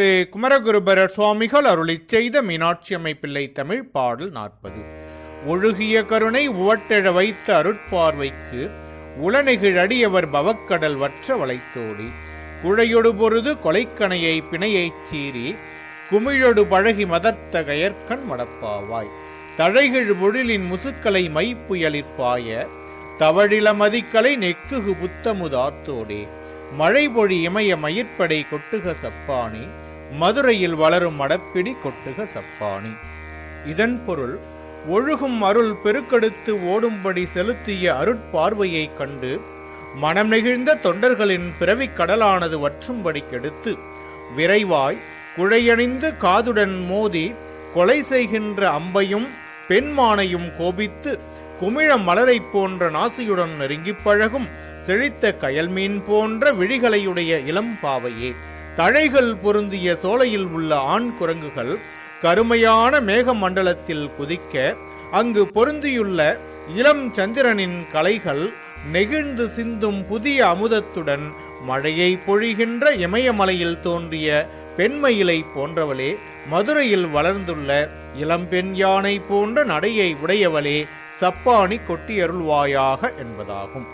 ஸ்ரீ குமரகுருபர சுவாமிகள் அருளி செய்த மீனாட்சி அமைப்பிள்ளை தமிழ் பாடல் நாற்பது. ஒழுகிய கருணை உவட்டெழ வைத்த அருட்பார்வைக்கு உளநெகிழடியவர் பவக்கடல் வற்ற வளைத்தோடி. குழையொடு பொருது கொலைக்கணையை பிணையைச் சீறி குமிழொடு பழகி மதத்த கயற்கண் மடப்பாவாய். தழைகிழ் முழிலின் முசுக்களை மைப்புயலிற்பாய தவழில மதிக்கலை நெக்குகு புத்தமுதார்த்தோடே மழை பொழி இமய மயிர்ப்படை கொட்டுக சப்பானே மதுரையில் வளரும் மடப்பிடி கொட்டுக சப்பாணி இதன் பொருள் ஒழுகும் அருள் பெருக்கெடுத்து ஓடும்படி செலுத்திய அருட்பார்வையைக் கண்டு மனம் நெகிழ்ந்த தொண்டர்களின் பிறவிக் கடலானது வற்றும்படி கெடுத்து விரைவாய் குழையணிந்து காதுடன் மோதி கொலை செய்கின்ற அம்பையும் பெண்மானையும் கோபித்து குமிழ மலரைப் போன்ற நாசியுடன் நெருங்கிப் பழகும் செழித்த கயல்மீன் போன்ற விழிகளையுடைய இளம் பாவையே. தழைகள் பொருந்திய சோலையில் உள்ள ஆண் குரங்குகள் கருமையான மேக மண்டலத்தில் குதிக்க அங்கு பொருந்தியுள்ள இளம் சந்திரனின் கலைகள் நெகிழ்ந்து சிந்தும் புதிய அமுதத்துடன் மழையை பொழிகின்ற இமயமலையில் தோன்றிய பெண்மயிலை போன்றவளே மதுரையில் வளர்ந்துள்ள இளம்பெண் யானை போன்ற நடையை உடையவளே சப்பாணி கொட்டியருள்வாயாக என்பதாகும்.